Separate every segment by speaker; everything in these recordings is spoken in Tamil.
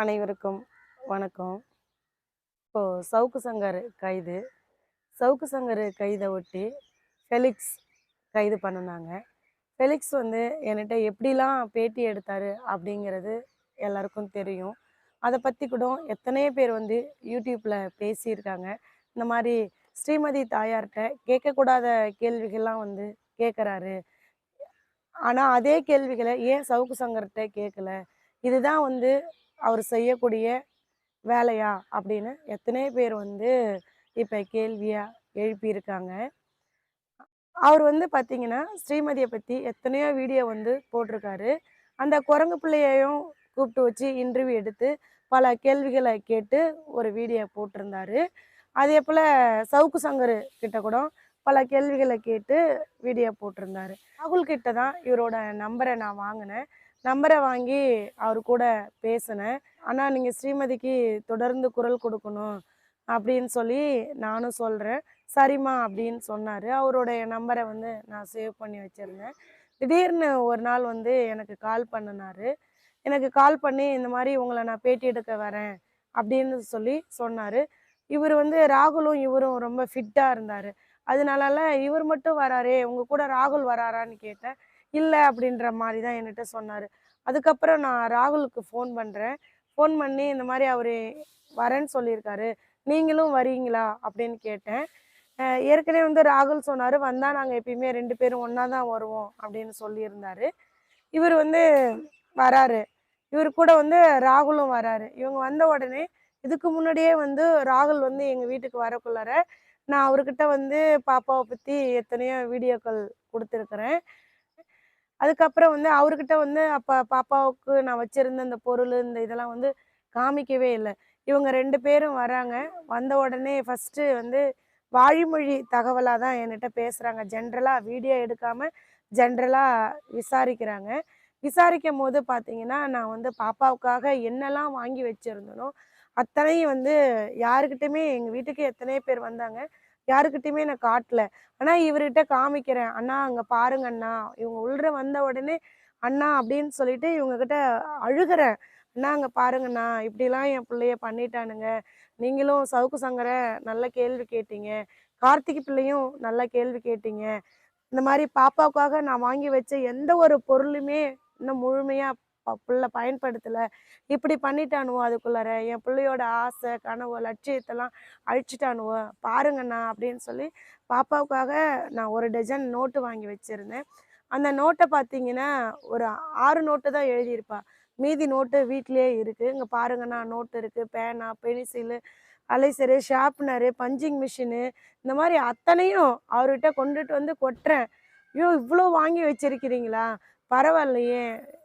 Speaker 1: அனைவருக்கும் வணக்கம். இப்போ சவுக்கு சங்கர் கைது. சவுக்கு சங்கர் கைதை ஒட்டி ஃபெலிக்ஸ் கைது பண்ணினாங்க. ஃபெலிக்ஸ் வந்து என்கிட்ட எப்படிலாம் பேட்டி எடுத்தார் அப்படிங்கிறது எல்லாருக்கும் தெரியும். அதை பற்றி கூட எத்தனையோ பேர் வந்து யூடியூப்பில் பேசியிருக்காங்க. இந்த மாதிரி ஸ்ரீமதி தாயார்கிட்ட கேட்கக்கூடாத கேள்விகள்லாம் வந்து கேட்குறாரு. ஆனால் அதே கேள்விகளை ஏன் சவுக்கு சங்கர்கிட்ட கேட்கல? இதுதான் வந்து அவர் செய்யக்கூடிய வேலையா? அப்படின்னு எத்தனை பேர் வந்து இப்போ கேள்வியாக எழுப்பியிருக்காங்க. அவர் வந்து பார்த்தீங்கன்னா ஸ்ரீமதியை பற்றி எத்தனையோ வீடியோ வந்து போட்டிருக்காரு. அந்த குரங்கு பிள்ளையையும் கூப்பிட்டு வச்சு இன்டர்வியூ எடுத்து பல கேள்விகளை கேட்டு ஒரு வீடியோ போட்டிருந்தாரு. அதே போல் சவுக்கு சங்கர் கிட்ட கூட பல கேள்விகளை கேட்டு வீடியோ போட்டிருந்தாரு. ராகுல் கிட்ட தான் இவரோட நம்பரை நான் வாங்கினேன். நம்பரை வாங்கி அவர் கூட பேசினேன். ஆனால் நீங்கள் ஸ்ரீமதிக்கு தொடர்ந்து குரல் கொடுக்கணும் அப்படின்னு சொல்லி நானும் சொல்கிறேன் சரிம்மா அப்படின்னு சொன்னார். அவருடைய நம்பரை வந்து நான் சேவ் பண்ணி வச்சுருந்தேன். திடீர்னு ஒரு நாள் வந்து எனக்கு கால் பண்ணினார். எனக்கு கால் பண்ணி இந்த மாதிரி உங்களை நான் பேட்டி எடுக்க வரேன் அப்படின்னு சொல்லி சொன்னார். இவர் வந்து ராகுலும் இவரும் ரொம்ப ஃபிட்டாக இருந்தார். அதனால இவர் மட்டும் வராரே உங்கள் கூட ராகுல் வராரான்னு கேட்டேன். இல்லை அப்படின்ற மாதிரி தான் என்கிட்ட சொன்னார். அதுக்கப்புறம் நான் ராகுலுக்கு ஃபோன் பண்ணுறேன் ஃபோன் பண்ணி இந்த மாதிரி அவர் வரேன்னு சொல்லியிருக்காரு. நீங்களும் வரீங்களா அப்படின்னு கேட்டேன். ஏற்கனவே வந்து ராகுல் சொன்னார். வந்தால் நாங்கள் எப்பயுமே ரெண்டு பேரும் ஒன்றா தான் வருவோம் அப்படின்னு சொல்லியிருந்தார். இவர் வந்து வராரு. இவர் கூட வந்து ராகுலும் வராரு. இவங்க வந்த உடனே இதுக்கு முன்னாடியே வந்து ராகுல் வந்து எங்கள் வீட்டுக்கு வரக்குள்ளார நான் அவர்கிட்ட வந்து பாப்பாவை பற்றி எத்தனையோ வீடியோக்கள் கொடுத்துருக்குறேன். அதுக்கப்புறம் வந்து அவர்கிட்ட வந்து அப்போ பாப்பாவுக்கு நான் வச்சுருந்த இந்த பொருள் இந்த இதெல்லாம் வந்து காமிக்கவே இல்லை. இவங்க ரெண்டு பேரும் வராங்க. வந்த உடனே ஃபஸ்ட்டு வந்து வாழிமொழி தகவலாக தான் என்கிட்ட பேசுகிறாங்க ஜென்ரலாக வீடியோ எடுக்காமல் ஜென்ரலாக விசாரிக்கிறாங்க. விசாரிக்கும் போது பார்த்தீங்கன்னா நான் வந்து பாப்பாவுக்காக என்னெல்லாம் வாங்கி வச்சுருந்தனோ அத்தனையும் வந்து யாருக்கிட்டையுமே எங்கள் வீட்டுக்கு எத்தனை பேர் வந்தாங்க. யாருக்கிட்டையுமே நான் காட்டல. ஆனால் இவர்கிட்ட காமிக்கிறேன். அண்ணா அங்கே பாருங்க அண்ணா. இவங்க உள்ள வந்த உடனே அண்ணா அப்படின்னு சொல்லிட்டு இவங்க கிட்ட அழுகிறேன். அண்ணா அங்க பாருங்கண்ணா இப்படிலாம் என் பிள்ளைய பண்ணிட்டானுங்க. நீங்களும் சவுக்கு சங்கரை நல்ல கேள்வி கேட்டீங்க. கார்த்திக் பிள்ளையும் நல்ல கேள்வி கேட்டீங்க. இந்த மாதிரி பாப்பாவுக்காக நான் வாங்கி வச்ச எந்த ஒரு பொருளுமே இன்னும் முழுமையாக பிள்ளை பயன்படுத்தலை. இப்படி பண்ணிட்டானுவோ அதுக்குள்ளார? என் பிள்ளையோட ஆசை கனவு லட்சியத்தெல்லாம் அழிச்சிட்டானுவோ? பாருங்கண்ணா அப்படின்னு சொல்லி பாப்பாவுக்காக நான் ஒரு டஜன் நோட்டு வாங்கி வச்சுருந்தேன். அந்த நோட்டை பார்த்தீங்கன்னா ஒரு ஆறு நோட்டு தான் எழுதியிருப்பா. மீதி நோட்டு வீட்டிலேயே இருக்குது இங்கே பாருங்கண்ணா நோட்டு இருக்குது பேனா பென்சிலு அலைசரு ஷார்ப்னரு பஞ்சிங் மிஷினு இந்த மாதிரி அத்தனையும் அவர்கிட்ட கொண்டுட்டு வந்து கொட்டுறேன். ஐயோ இவ்வளோ வாங்கி வச்சுருக்கிறீங்களா? பரவாயில்லையே.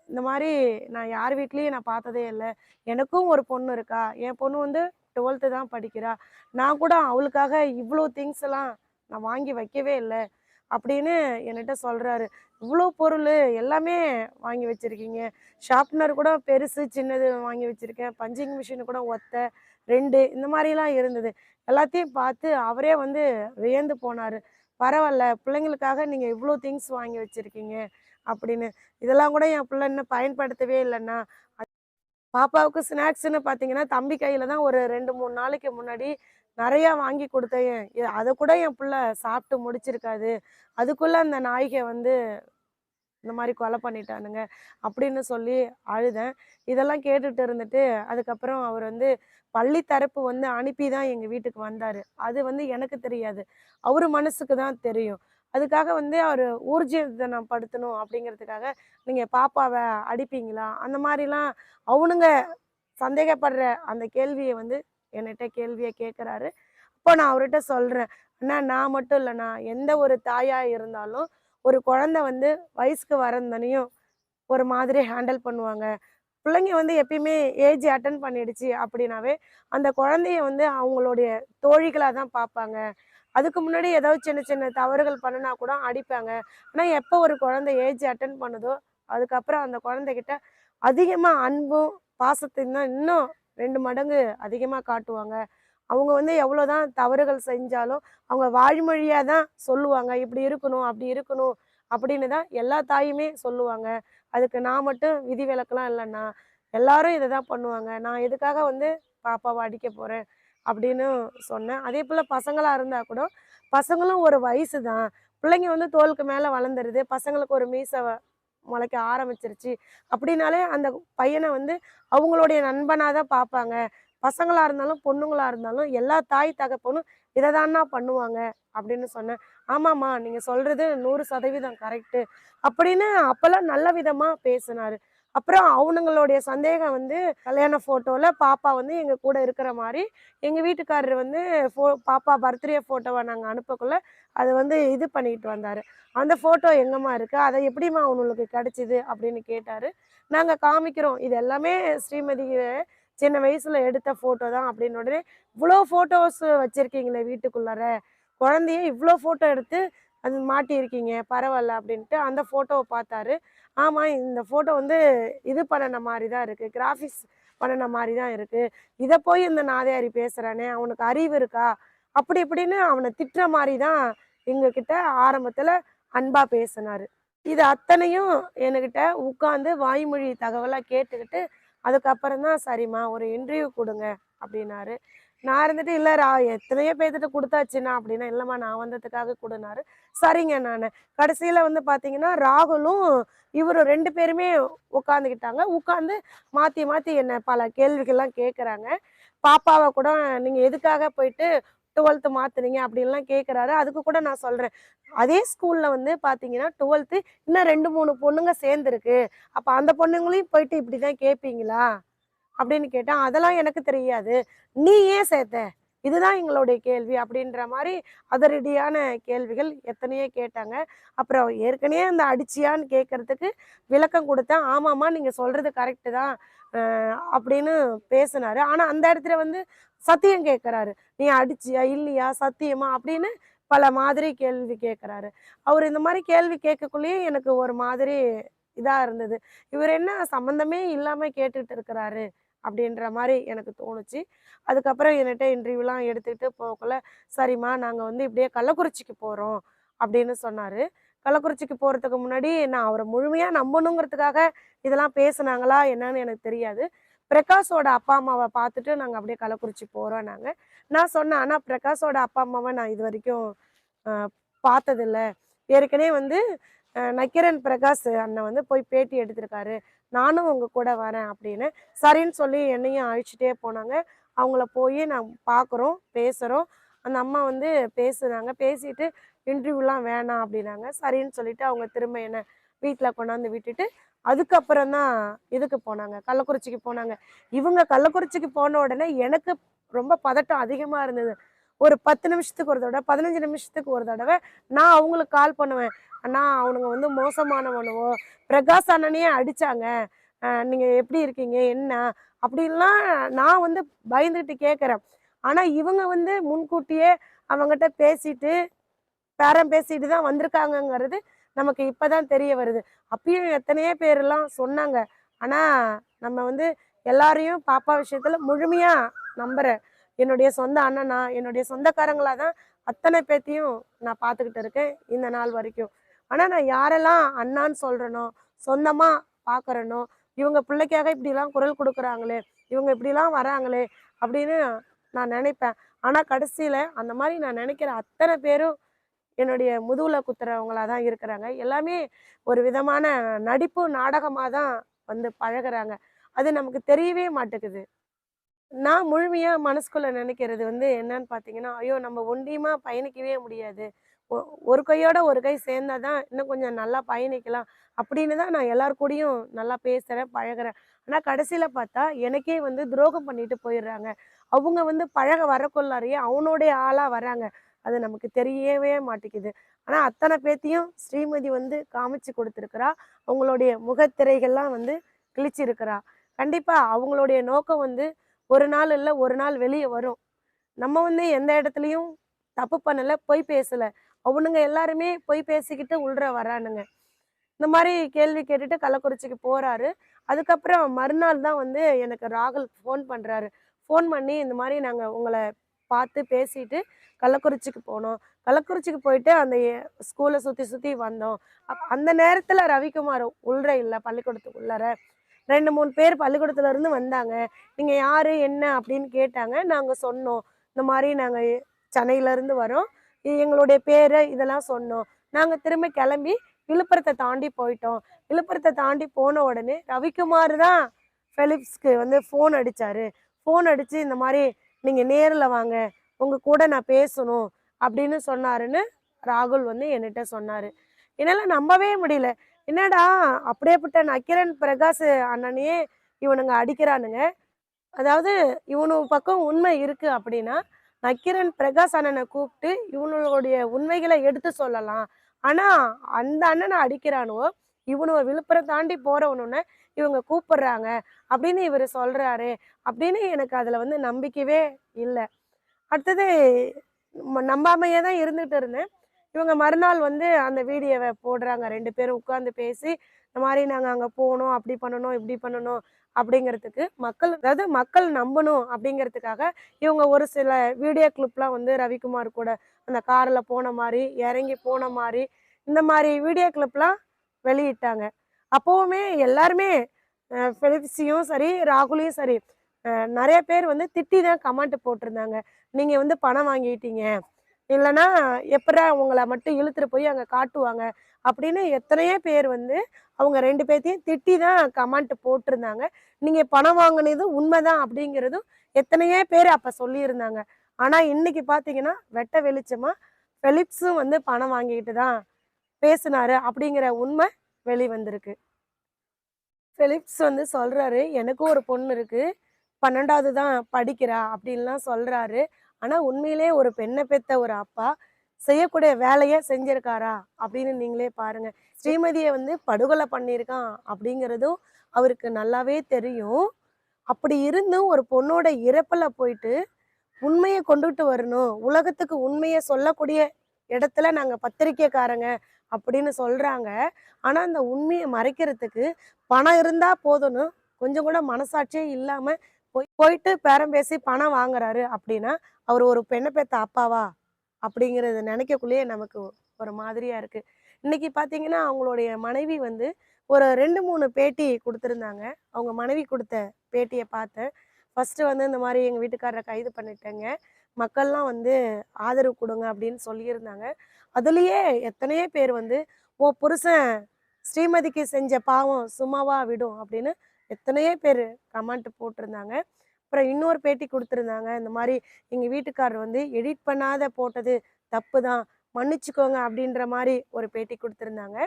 Speaker 1: இந்த மாதிரி நான் யார் வீட்லேயும் நான் பார்த்ததே இல்லை. எனக்கும் ஒரு பொண்ணு இருக்கா. என் பொண்ணு வந்து டுவெல்த்து தான் படிக்கிறா. நான் கூட அவளுக்காக இவ்வளோ திங்ஸ் எல்லாம் நான் வாங்கி வைக்கவே இல்லை அப்படின்னு என்கிட்ட சொல்கிறாரு இவ்வளோ பொருள் எல்லாமே வாங்கி வச்சுருக்கீங்க. ஷார்ப்னர் கூட பெருசு சின்னது வாங்கி வச்சுருக்கேன். பஞ்சிங் மிஷின் கூட ஒத்த ரெண்டு இந்த மாதிரிலாம் இருந்தது. எல்லாத்தையும் பார்த்து அவரே வந்து வியந்து போனார். பரவாயில்ல பிள்ளைங்களுக்காக நீங்கள் இவ்வளோ திங்ஸ் வாங்கி வச்சுருக்கீங்க. அப்படின்னு. இதெல்லாம் கூட என் பிள்ளை இன்னும் பயன்படுத்தவே இல்லைண்ணா. பாப்பாவுக்கு ஸ்நாக்ஸ்னு பார்த்தீங்கன்னா தம்பி கையில் தான் ஒரு ரெண்டு மூணு நாளைக்கு முன்னாடி நிறையா வாங்கி கொடுத்தேன். அதை கூட என் பிள்ளை சாப்பிட்டு முடிச்சிருக்காது. அதுக்குள்ளே அந்த நாய்கை வந்து இந்த மாதிரி கொலை பண்ணிட்டானுங்க அப்படின்னு சொல்லி அழுதேன். இதெல்லாம் கேட்டுட்டு இருந்துட்டு அதுக்கப்புறம் அவர் வந்து பள்ளி தரப்பு வந்து அனுப்பி தான் எங்கள் வீட்டுக்கு வந்தார். அது வந்து எனக்கு தெரியாது. அவர் மனசுக்கு தான் தெரியும். அதுக்காக வந்து அவர் ஊர்ஜிதனம் படுத்தணும் அப்படிங்கிறதுக்காக நீங்கள் பாப்பாவை அடிப்பீங்களா? அந்த மாதிரிலாம் அவனுங்க சந்தேகப்படுற அந்த கேள்வியை வந்து என்கிட்ட கேள்வியை கேட்குறாரு அப்போ நான் அவர்கிட்ட சொல்கிறேன் அண்ணா நான் மட்டும் இல்லைண்ணா. எந்த ஒரு தாயாக இருந்தாலும் ஒரு குழந்தை வந்து வயசுக்கு வரந்தனையும் ஒரு மாதிரி ஹேண்டில் பண்ணுவாங்க. பிள்ளைங்க வந்து எப்பயுமே ஏஜ் அட்டன் பண்ணிடுச்சு அப்படின்னாவே அந்த குழந்தைய வந்து அவங்களுடைய தோழிகளாக தான் பார்ப்பாங்க. அதுக்கு முன்னாடி ஏதாவது சின்ன சின்ன தவறுகள் பண்ணுனா கூட அடிப்பாங்க. ஆனால் எப்போ ஒரு குழந்தை ஏஜ் அட்டன் பண்ணுதோ அதுக்கப்புறம் அந்த குழந்தைகிட்ட அதிகமாக அன்பும் பாசத்தையும் தான் இன்னும் ரெண்டு மடங்கு அதிகமாக காட்டுவாங்க. அவங்க வந்து எவ்வளோதான் தவறுகள் செஞ்சாலும் அவங்க வாய்மொழியாக தான் சொல்லுவாங்க. இப்படி இருக்கணும் அப்படி இருக்கணும் அப்படின்னு தான் எல்லா தாயுமே சொல்லுவாங்க. அதுக்கு நான் மட்டும் விதி விலக்கெலாம் இல்லைண்ணா. எல்லாரும் இதை தான் பண்ணுவாங்க. நான் எதுக்காக வந்து பாப்பாவை அடிக்க போகிறேன் அப்படின்னு சொன்னேன். அதே போல் பசங்களாக இருந்தால் கூட பசங்களும் ஒரு வயசு தான் பிள்ளைங்க வந்து தோலுக்கு மேலே வளர்ந்துருது. பசங்களுக்கு ஒரு மீசை முளைக்க ஆரம்பிச்சிருச்சு. அப்படின்னாலே அந்த பையனை வந்து அவங்களுடைய நண்பனாக தான் பார்ப்பாங்க பசங்களாக இருந்தாலும் பொண்ணுங்களாக இருந்தாலும் எல்லா தாய் தகப்பனும் இதை தானா பண்ணுவாங்க அப்படின்னு சொன்னேன். ஆமாம்மா நீங்கள் சொல்கிறது நூறு சதவீதம் கரெக்டு அப்படின்னு அப்போல்லாம் நல்ல விதமாக பேசினார். அப்புறம் அவனுங்களுடைய சந்தேகம் வந்து கல்யாண ஃபோட்டோவில் பாப்பா வந்து எங்கள் கூட இருக்கிற மாதிரி எங்கள் வீட்டுக்காரர் வந்து ஃபோ பாப்பா பர்த்டே ஃபோட்டோவை நாங்கள் அனுப்பக்குள்ள அதை வந்து இது பண்ணிக்கிட்டு வந்தார். அந்த ஃபோட்டோ எங்கம்மா இருக்குது அதை எப்படிம்மா அவனுங்களுக்கு கிடச்சிது? அப்படின்னு கேட்டார். நாங்கள் காமிக்கிறோம். இது எல்லாமே ஸ்ரீமதி சின்ன வயசில் எடுத்த ஃபோட்டோ தான் அப்படின்னு உடனே இவ்வளோ ஃபோட்டோஸ் வச்சுருக்கீங்களே வீட்டுக்குள்ளார? குழந்தைய இவ்வளோ ஃபோட்டோ எடுத்து அது மாட்டியிருக்கீங்க பரவாயில்ல அப்படின்ட்டு அந்த ஃபோட்டோவை பார்த்தாரு. ஆமாம் இந்த ஃபோட்டோ வந்து இது பண்ணின மாதிரி தான் இருக்குது கிராஃபிக்ஸ் பண்ணின மாதிரி தான் இருக்குது இதை போய் இந்த நாதையாரி பேசுகிறானே அவனுக்கு அறிவு இருக்கா? அப்படி இப்படின்னு அவனை திட்டுற மாதிரி தான் எங்ககிட்ட ஆரம்பத்தில் அன்பாக பேசினார். இது அத்தனையும் என்கிட்ட உட்காந்து வாய்மொழி தகவலாக கேட்டுக்கிட்டு அதுக்கப்புறம் தான் சரிம்மா ஒரு இன்டர்வியூ கொடுங்க அப்படின்னாரு. நான் இருந்துட்டு இல்லை ரா எத்தனையோ பேர்த்துட்டு கொடுத்தாச்சுண்ணா அப்படின்னா இல்லைம்மா நான் வந்ததுக்காக கொடுனாரு. சரிங்க நான். கடைசியில் வந்து பார்த்தீங்கன்னா ராகுலும் இவரும் ரெண்டு பேருமே உட்காந்துக்கிட்டாங்க உட்காந்து மாற்றி மாற்றி என்ன பல கேள்விகள்லாம் கேட்குறாங்க பாப்பாவை கூட நீங்கள் எதுக்காக போயிட்டு டுவெல்த்து மாற்றுனீங்க அப்படின்லாம் கேட்குறாரு அதுக்கு கூட நான் சொல்கிறேன் அதே ஸ்கூலில் வந்து பார்த்தீங்கன்னா டுவெல்த்து இன்னும் ரெண்டு மூணு பொண்ணுங்க சேர்ந்துருக்கு. அப்போ அந்த பொண்ணுங்களையும் போயிட்டு இப்படி தான் கேட்பீங்களா அப்படின்னு கேட்டேன் அதெல்லாம் எனக்கு தெரியாது. நீ ஏன் சேர்த்த? இதுதான் எங்களுடைய கேள்வி. அப்படின்ற மாதிரி அதிரடியான கேள்விகள் எத்தனையோ கேட்டாங்க. அப்புறம் ஏற்கனவே அந்த அடிச்சியான்னு கேட்கறதுக்கு விளக்கம் கொடுத்தேன். ஆமாம்மா நீங்கள் சொல்கிறது கரெக்டு தான் அப்படின்னு பேசினாரு. ஆனால் அந்த இடத்துல வந்து சத்தியம் கேட்குறாரு நீ அடிச்சியா இல்லையா சத்தியமா? அப்படின்னு பல மாதிரி கேள்வி கேட்குறாரு அவர் இந்த மாதிரி கேள்வி கேட்கக்குள்ளேயே எனக்கு ஒரு மாதிரி இதாக இருந்தது. இவர் என்ன சம்மந்தமே இல்லாமல் கேட்டுட்டு இருக்கிறாரு. அப்படின்ற மாதிரி எனக்கு தோணுச்சு. அதுக்கப்புறம் என்கிட்ட இன்டர்வியூலாம் எடுத்துக்கிட்டு போகக்குள்ள சரிம்மா நாங்கள் வந்து இப்படியே கள்ளக்குறிச்சிக்கு போகிறோம் அப்படின்னு சொன்னார். கள்ளக்குறிச்சிக்கு போகிறதுக்கு முன்னாடி நான் அவரை முழுமையாக நம்பணுங்கிறதுக்காக இதெல்லாம் பேசுனாங்களா என்னன்னு எனக்கு தெரியாது. பிரகாஷோட அப்பா அம்மாவை பார்த்துட்டு நாங்கள் அப்படியே கள்ளக்குறிச்சி போகிறோம் நாங்கள் நான் சொன்னேன் ஆனால் பிரகாஷோட அப்பா அம்மாவை நான் இது வரைக்கும் பார்த்ததில்ல. ஏற்கனவே வந்து நக்கிரன் பிரகாஷ் அண்ணன் வந்து போய் பேட்டி எடுத்திருக்காரு. நானும் உங்கள் கூட வரேன் அப்படின்னு. சரின்னு சொல்லி என்னையும் அழிச்சிட்டே போனாங்க. அவங்கள போய் நான் பார்க்குறோம் பேசுகிறோம் அந்த அம்மா வந்து பேசுனாங்க. பேசிட்டு இன்டர்வியூலாம் வேணாம் அப்படின்னாங்க. சரின்னு சொல்லிட்டு அவங்க திரும்ப என்ன வீட்டில் கொண்டாந்து விட்டுட்டு அதுக்கப்புறம் தான் இதுக்கு போனாங்க. கள்ளக்குறிச்சிக்கு போனாங்க. இவங்க கள்ளக்குறிச்சிக்கு போன உடனே எனக்கு ரொம்ப பதட்டம் அதிகமாக இருந்தது. ஒரு பத்து நிமிஷத்துக்கு ஒரு தடவை பதினஞ்சு நிமிஷத்துக்கு ஒரு தடவை நான் அவங்களுக்கு கால் பண்ணுவேன். அண்ணா அவனுங்க வந்து மோசமானவனுவோ பிரகாஷ் அண்ணனையே அடித்தாங்க நீங்கள் எப்படி இருக்கீங்க? என்ன? அப்படின்லாம் நான் வந்து பயந்துக்கிட்டு கேட்குறேன் ஆனால் இவங்க வந்து முன்கூட்டியே அவங்ககிட்ட பேசிட்டு பேரம் பேசிட்டு தான் வந்திருக்காங்கங்கிறது நமக்கு இப்போ தான் தெரிய வருது. அப்பயும் எத்தனையோ பேரெல்லாம் சொன்னாங்க. ஆனால் நம்ம வந்து எல்லாரையும் பாப்பா விஷயத்தில் முழுமையாக நம்புறேன். என்னுடைய சொந்த அண்ணனா என்னுடைய சொந்தக்காரங்களா தான் அத்தனை பேத்தையும் நான் பார்த்துக்கிட்டு இருக்கேன் இந்த நாள் வரைக்கும். ஆனால் நான் யாரெல்லாம் அண்ணான்னு சொல்கிறனோ சொந்தமாக பார்க்குறனோ இவங்க பிள்ளைக்காக இப்படிலாம் குரல் கொடுக்குறாங்களே இவங்க இப்படிலாம் வராங்களே அப்படின்னு நான் நினைப்பேன். ஆனால் கடைசியில் அந்த மாதிரி நான் நினைக்கிற அத்தனை பேரும் என்னுடைய முதுகில் குத்துறவங்களாக தான் இருக்கிறாங்க. எல்லாமே ஒரு விதமான நடிப்பு நாடகமாக தான் வந்து பழகுறாங்க. அது நமக்கு தெரியவே மாட்டேங்குது. நான் முழுமையாக மனசுக்குள்ளே நினைக்கிறது வந்து என்னன்னு பார்த்தீங்கன்னா ஐயோ! நம்ம ஒண்டியமா பயணிக்கவே முடியாது. ஒ- ஒரு கையோட ஒரு கை சேர்ந்தாதான் இன்னும் கொஞ்சம் நல்லா பயணிக்கலாம். அப்படின்னு தான் நான் எல்லார் கூடயும் நல்லா பேசுகிறேன் பழகுறேன். ஆனால் கடைசியில் பார்த்தா எனக்கே வந்து துரோகம் பண்ணிட்டு போயிடுறாங்க. அவங்க வந்து பழக வரக்குள்ளாரையே அவனுடைய ஆளாக வராங்க அது நமக்கு தெரியவே மாட்டேங்குது. ஆனால் அத்தனை பேத்தையும் ஸ்ரீமதி வந்து காமிச்சு கொடுத்துருக்குறா. அவங்களுடைய முகத்திரைகள்லாம் வந்து கிழிச்சிருக்கிறா. கண்டிப்பாக அவங்களுடைய நோக்கம் வந்து ஒரு நாள் இல்லை ஒரு நாள் வெளியே வரும். நம்ம வந்து எந்த இடத்துலையும் தப்பு பண்ணலை பொய் பேசலை. அவனுங்க எல்லாருமே பொய் பேசிக்கிட்டு உள்ற வரானுங்க. இந்த மாதிரி கேள்வி கேட்டுட்டு கள்ளக்குறிச்சிக்கு போகிறாரு அதுக்கப்புறம் மறுநாள் தான் வந்து எனக்கு ராகுல் ஃபோன் பண்ணுறாரு ஃபோன் பண்ணி இந்த மாதிரி நாங்கள் உங்களை பார்த்து பேசிட்டு கள்ளக்குறிச்சிக்கு போனோம். கள்ளக்குறிச்சிக்கு போயிட்டு அந்த ஸ்கூலை சுற்றி சுற்றி வந்தோம். அப்- அந்த நேரத்தில் ரவிக்குமார் உள்ற இல்லை பள்ளிக்கூடத்துக்கு உள்ளார. ரெண்டு மூணு பேர் பள்ளிக்கூடத்துலேருந்து வந்தாங்க. நீங்கள் யார் என்ன அப்படின்னு கேட்டாங்க. நாங்கள் சொன்னோம். இந்த மாதிரி நாங்கள் சென்னையிலேருந்து வரோம். எங்களுடைய பேர் இதெல்லாம் சொன்னோம். நாங்கள் திரும்ப கிளம்பி விழுப்புரத்தை தாண்டி போயிட்டோம். விழுப்புரத்தை தாண்டி போன உடனே ரவிக்குமார் தான் ஃபெலிப்ஸ்க்கு வந்து ஃபோன் அடித்தார் ஃபோன் அடித்து இந்த மாதிரி நீங்கள் நேரில் வாங்க. உங்கள் கூட நான் பேசணும் அப்படின்னு சொன்னாருன்னு ராகுல் வந்து என்கிட்ட சொன்னார். என்னால் நம்பவே முடியல. என்னடா அப்படியேப்பட்ட நக்கிரன் பிரகாஷ் அண்ணனையே இவனுங்க அடிக்கிறானுங்க. அதாவது இவனு பக்கம் உண்மை இருக்கு அப்படின்னா நக்கிரன் பிரகாஷ் அண்ணனை கூப்பிட்டு இவனுடைய உண்மைகளை எடுத்து சொல்லலாம். ஆனா அந்த அண்ணனை அடிக்கிறானுவோ இவனுவ விழுப்புரம் தாண்டி போறவனுன்னு இவங்க கூப்பிடுறாங்க. அப்படின்னு இவர் சொல்றாரு. அப்படின்னு எனக்கு அதுல வந்து நம்பிக்கையே இல்லை. அடுத்தது நம்பாமையே தான் இருந்துட்டு இருந்தேன். இவங்க மறுநாள் வந்து அந்த வீடியோவை போடுறாங்க. ரெண்டு பேரும் உட்காந்து பேசி இந்த மாதிரி நாங்கள் அங்கே போகணும் அப்படி பண்ணணும் இப்படி பண்ணணும் அப்படிங்கிறதுக்கு மக்கள் அதாவது மக்கள் நம்பணும் அப்படிங்கிறதுக்காக இவங்க ஒரு சில வீடியோ கிளிப்லாம் வந்து ரவிக்குமார் கூட அந்த காரில் போன மாதிரி இறங்கி போன மாதிரி இந்த மாதிரி வீடியோ கிளிப்லாம் வெளியிட்டாங்க. அப்போவுமே எல்லாருமே அஹ், ஃபெலிப்ஸியும் சரி ராகுலையும் சரி நிறைய பேர் வந்து திட்டி தான் கமெண்ட் போட்டிருந்தாங்க. நீங்கள் வந்து பணம் வாங்கிட்டீங்க. இல்லைன்னா எப்படா உங்களை மட்டும் இழுத்துட்டு போய் அங்கே காட்டுவாங்க? அப்படின்னு எத்தனையோ பேர் வந்து அவங்க ரெண்டு பேர்த்தையும் திட்டி தான் கமெண்ட் போட்டிருந்தாங்க. நீங்கள் பணம் வாங்கினது உண்மைதான் அப்படிங்கிறதும் எத்தனையோ பேர் அப்போ சொல்லியிருந்தாங்க. ஆனால் இன்னைக்கு பார்த்தீங்கன்னா வெட்ட வெளிச்சமாக ஃபெலிப்ஸும் வந்து பணம் வாங்கிட்டு தான் பேசினாரு அப்படிங்கிற உண்மை வெளிவந்திருக்கு. ஃபெலிப்ஸ் வந்து சொல்கிறாரு எனக்கும் ஒரு பொண்ணு இருக்குது பன்னெண்டாவது தான் படிக்கிறா அப்படின்லாம் சொல்கிறாரு ஆனால் உண்மையிலே ஒரு பெண்ணை பெத்த ஒரு அப்பா செய்யக்கூடிய வேலையை செஞ்சிருக்காரா? அப்படின்னு நீங்களே பாருங்க. ஸ்ரீமதியை வந்து படுகொலை பண்ணியிருக்கான் அப்படிங்கிறதும் அவருக்கு நல்லாவே தெரியும். அப்படி இருந்தும் ஒரு பொண்ணோட இறப்பில் போயிட்டு உண்மையை கொண்டுட்டு வரணும். உலகத்துக்கு உண்மையை சொல்லக்கூடிய இடத்துல நாங்கள் பத்திரிக்கைக்காரங்க அப்படின்னு சொல்கிறாங்க ஆனால் அந்த உண்மையை மறைக்கிறதுக்கு பணம் இருந்தால் போதும்னு கொஞ்சம் கூட மனசாட்சியே இல்லாமல் போய் போயிட்டு பேரம் பேசி பணம் வாங்குறாரு அப்படின்னா அவர் ஒரு பெண்ணை பெத்த அப்பாவா? அப்படிங்கறத நினைக்கக்குள்ளேயே நமக்கு ஒரு மாதிரியா இருக்கு. இன்னைக்கு பாத்தீங்கன்னா அவங்களுடைய மனைவி வந்து ஒரு ரெண்டு மூணு பேட்டி கொடுத்துருந்தாங்க. அவங்க மனைவி கொடுத்த பேட்டியை பார்த்தேன் ஃபர்ஸ்ட் வந்து இந்த மாதிரி எங்க வீட்டுக்காரரை கைது பண்ணிட்டேங்க. மக்கள்லாம் வந்து ஆதரவு கொடுங்க அப்படின்னு சொல்லியிருந்தாங்க. அதுலயே எத்தனையோ பேர் வந்து ஓ புருஷன் ஸ்ரீமதிக்கு செஞ்ச பாவம் சும்மாவா விடும் அப்படின்னு எத்தனையோ பேர் கமெண்ட் போட்டிருந்தாங்க. அப்புறம் இன்னொரு பேட்டி கொடுத்துருந்தாங்க. இந்த மாதிரி எங்கள் வீட்டுக்காரர் வந்து எடிட் பண்ணாத போட்டது தப்பு தான் மன்னிச்சுக்கோங்க அப்படின்ற மாதிரி ஒரு பேட்டி கொடுத்துருந்தாங்க.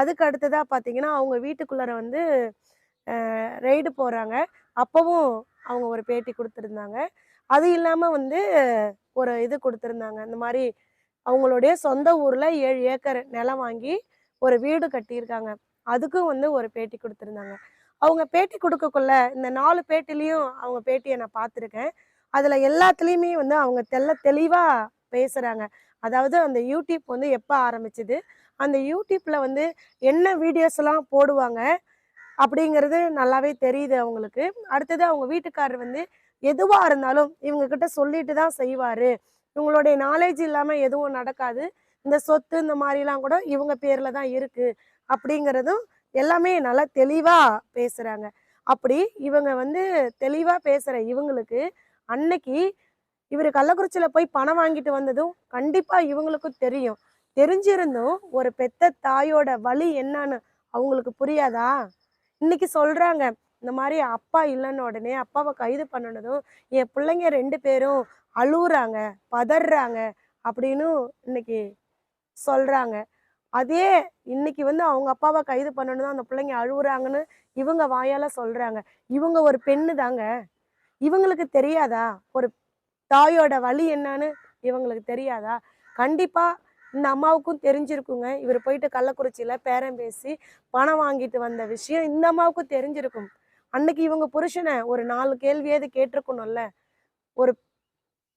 Speaker 1: அதுக்கு அடுத்ததாக பார்த்தீங்கன்னா அவங்க வீட்டுக்குள்ளார வந்து ரெய்டு போகிறாங்க அப்போவும் அவங்க ஒரு பேட்டி கொடுத்துருந்தாங்க. அது இல்லாமல் வந்து ஒரு இது கொடுத்துருந்தாங்க. இந்த மாதிரி அவங்களுடைய சொந்த ஊரில் ஏழு ஏக்கர் நிலம் வாங்கி ஒரு வீடு கட்டியிருக்காங்க. அதுக்கும் வந்து ஒரு பேட்டி கொடுத்துருந்தாங்க. அவங்க பேட்டி கொடுக்கக்குள்ள இந்த நாலு பேட்டிலையும் அவங்க பேட்டியை நான் பார்த்துருக்கேன். அதில் எல்லாத்துலேயுமே வந்து அவங்க தெல்ல தெளிவாக பேசுகிறாங்க அதாவது அந்த யூடியூப் வந்து எப்போ ஆரம்பிச்சது? அந்த யூடியூப்பில் வந்து என்ன வீடியோஸ் எல்லாம் போடுவாங்க? அப்படிங்கிறது நல்லாவே தெரியுது அவங்களுக்கு. அடுத்தது அவங்க வீட்டுக்காரர் வந்து எதுவாக இருந்தாலும் இவங்கக்கிட்ட சொல்லிட்டு தான் செய்வார். இவங்களுடைய நாலேஜ் இல்லாமல் எதுவும் நடக்காது. இந்த சொத்து இந்த மாதிரிலாம் கூட இவங்க பேரில் தான் இருக்குது அப்படிங்கிறதும் எல்லாமே நல்லா தெளிவாக பேசுகிறாங்க அப்படி இவங்க வந்து தெளிவாக பேசுகிற இவங்களுக்கு அன்னைக்கு இவர் கள்ளக்குறிச்சியில் போய் பணம் வாங்கிட்டு வந்ததும் கண்டிப்பாக இவங்களுக்கும் தெரியும். தெரிஞ்சிருந்தும் ஒரு பெத்த தாயோட வழி என்னன்னு அவங்களுக்கு புரியாதா? இன்னைக்கு சொல்கிறாங்க இந்த மாதிரி அப்பா இல்லைன்னு உடனே அப்பாவை கைது பண்ணினதும் என் பிள்ளைங்க ரெண்டு பேரும் அழுவுறாங்க பதறாங்க அப்படின்னு இன்னைக்கு சொல்கிறாங்க அதே இன்னைக்கு வந்து அவங்க அப்பாவை கைது பண்ணணும் அந்த பிள்ளைங்க அழுகுறாங்கன்னு இவங்க வாயால சொல்றாங்க. இவங்க ஒரு பெண்ணு தாங்க. இவங்களுக்கு தெரியாதா? ஒரு தாயோட வலி என்னன்னு இவங்களுக்கு தெரியாதா? கண்டிப்பா இந்த அம்மாவுக்கும் தெரிஞ்சிருக்குங்க. இவர் போயிட்டு கள்ளக்குறிச்சியில பேரம் பேசி பணம் வாங்கிட்டு வந்த விஷயம் இந்த அம்மாவுக்கும் தெரிஞ்சிருக்கும். அன்னைக்கு இவங்க புருஷனை ஒரு நாலு கேள்வியாவது கேட்டிருக்கணும்ல. ஒரு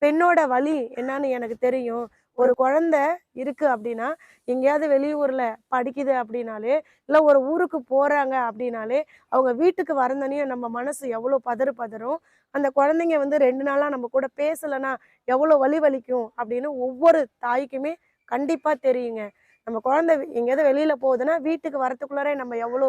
Speaker 1: பெண்ணோட வழி என்னன்னு எனக்கு தெரியும். ஒரு குழந்தை இருக்கு அப்படின்னா எங்கேயாவது வெளியூர்ல படிக்குது அப்படின்னாலே இல்லை ஒரு ஊருக்கு போறாங்க அப்படின்னாலே அவங்க வீட்டுக்கு வரந்தனையும் நம்ம மனசு எவ்வளோ பதறு பதறும். அந்த குழந்தைங்க வந்து ரெண்டு நாளாக நம்ம கூட பேசலைன்னா எவ்வளோ வலி வலிக்கும் அப்படின்னு ஒவ்வொரு தாய்க்குமே கண்டிப்பாக தெரியுங்க. நம்ம குழந்தை எங்கேயாவது வெளியில போகுதுன்னா வீட்டுக்கு வரத்துக்குள்ளாரே நம்ம எவ்வளோ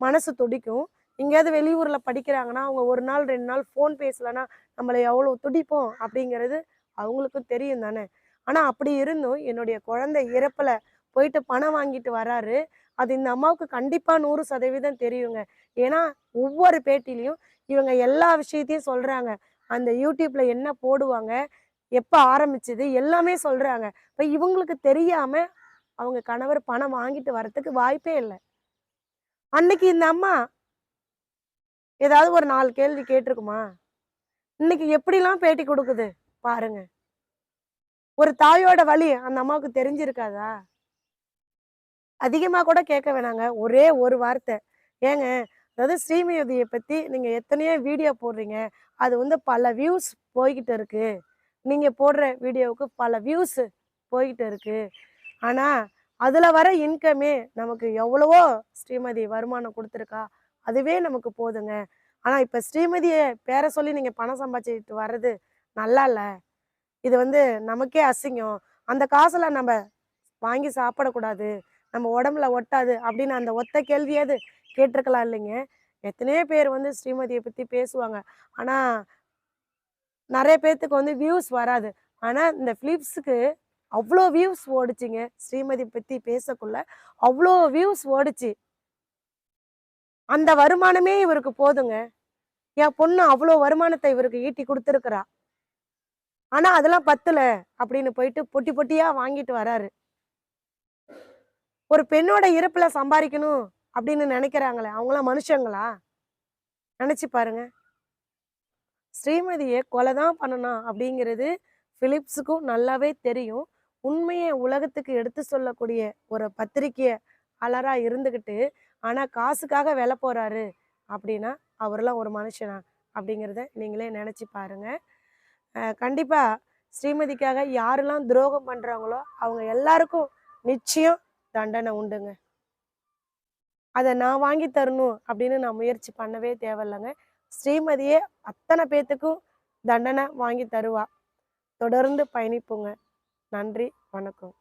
Speaker 1: மனசு துடிக்கும். எங்கேயாவது வெளியூரில் படிக்கிறாங்கன்னா அவங்க ஒரு நாள் ரெண்டு நாள் ஃபோன் பேசலைன்னா நம்மளை எவ்வளோ துடிப்போம் அப்படிங்கிறது அவங்களுக்கும் தெரியும் தானே. ஆனால் அப்படி இருந்தும் என்னுடைய குழந்தை இறப்பில் போயிட்டு பணம் வாங்கிட்டு வராரு. அது இந்த அம்மாவுக்கு கண்டிப்பாக நூறு சதவீதம் தெரியுங்க. ஏன்னா ஒவ்வொரு பேட்டிலையும் இவங்க எல்லா விஷயத்தையும் சொல்கிறாங்க அந்த யூடியூப்பில் என்ன போடுவாங்க எப்போ ஆரம்பிச்சது எல்லாமே சொல்கிறாங்க இப்போ இவங்களுக்கு தெரியாமல் அவங்க கணவர் பணம் வாங்கிட்டு வரத்துக்கு வாய்ப்பே இல்லை. அன்னைக்கு இந்த அம்மா ஏதாவது ஒரு நாலு கேள்வி கேட்டிருக்குமா? இன்னைக்கு எப்படிலாம் பேட்டி கொடுக்குது? பாருங்கள் ஒரு தாயோட வழி அந்த அம்மாவுக்கு தெரிஞ்சிருக்காதா? அதிகமாக கூட கேட்க வேணாங்க. ஒரே ஒரு வார்த்தை. ஏங்க அதாவது ஸ்ரீமதியை பற்றி நீங்கள் எத்தனையோ வீடியோ போடுறீங்க. அது வந்து பல வியூஸ் போய்கிட்டு இருக்கு. நீங்கள் போடுற வீடியோவுக்கு பல வியூஸ் போய்கிட்டு இருக்கு. ஆனால் அதில் வர இன்கமே நமக்கு எவ்வளவோ ஸ்ரீமதி வருமானம் கொடுத்துருக்கா. அதுவே நமக்கு போதுங்க. ஆனால் இப்போ ஸ்ரீமதியை பேரை சொல்லி நீங்கள் பணம் சம்பாதிச்சுட்டு வர்றது நல்லா இல்லை. இது வந்து நமக்கே அசிங்கம். அந்த காசெல்லாம் நம்ம வாங்கி சாப்பிடக்கூடாது. நம்ம உடம்புல ஒட்டாது அப்படின்னு அந்த ஒத்த கேள்வியாவது கேட்டிருக்கலாம் இல்லைங்க. எத்தனையோ பேர் வந்து ஸ்ரீமதியை பற்றி பேசுவாங்க. ஆனால் நிறைய பேர்த்துக்கு வந்து வியூஸ் வராது. ஆனால் இந்த ஃபிலிப்ஸுக்கு அவ்வளோ வியூஸ் ஓடிச்சிங்க. ஸ்ரீமதி பற்றி பேசக்குள்ள அவ்வளோ வியூஸ் ஓடுச்சு. அந்த வருமானமே இவருக்கு போதுங்க. என் பொண்ணு அவ்வளோ வருமானத்தை இவருக்கு ஈட்டி கொடுத்துருக்குறா. ஆனால் அதெல்லாம் பத்தல அப்படின்னு போயிட்டு பொட்டி பொட்டியாக வாங்கிட்டு வராரு. ஒரு பெண்ணோட இறப்பில் சம்பாதிக்கணும் அப்படின்னு நினைக்கிறாங்களே அவங்களாம் மனுஷங்களா? நினச்சி பாருங்க. ஸ்ரீமதியை கொலை தான் பண்ணணும் அப்படிங்கிறது ஃபிலிப்ஸுக்கும் நல்லாவே தெரியும். உண்மையை உலகத்துக்கு எடுத்து சொல்லக்கூடிய ஒரு பத்திரிக்கையாளரா இருந்துக்கிட்டு ஆனால் காசுக்காக விலை போகிறாரு அப்படின்னா அவரெல்லாம் ஒரு மனுஷனா அப்படிங்கிறத நீங்களே நினச்சி பாருங்கள் கண்டிப்பாக ஸ்ரீமதிக்காக யாரெல்லாம் துரோகம் பண்ணுறாங்களோ அவங்க எல்லாருக்கும் நிச்சயம் தண்டனை உண்டுங்க. அதை நான் வாங்கி தரணும் அப்படின்னு நான் முயற்சி பண்ணவே தேவையில்லைங்க. ஸ்ரீமதியே அத்தனை பேத்துக்கும் தண்டனை வாங்கி தருவா. தொடர்ந்து பயணிப்புங்க. நன்றி வணக்கம்.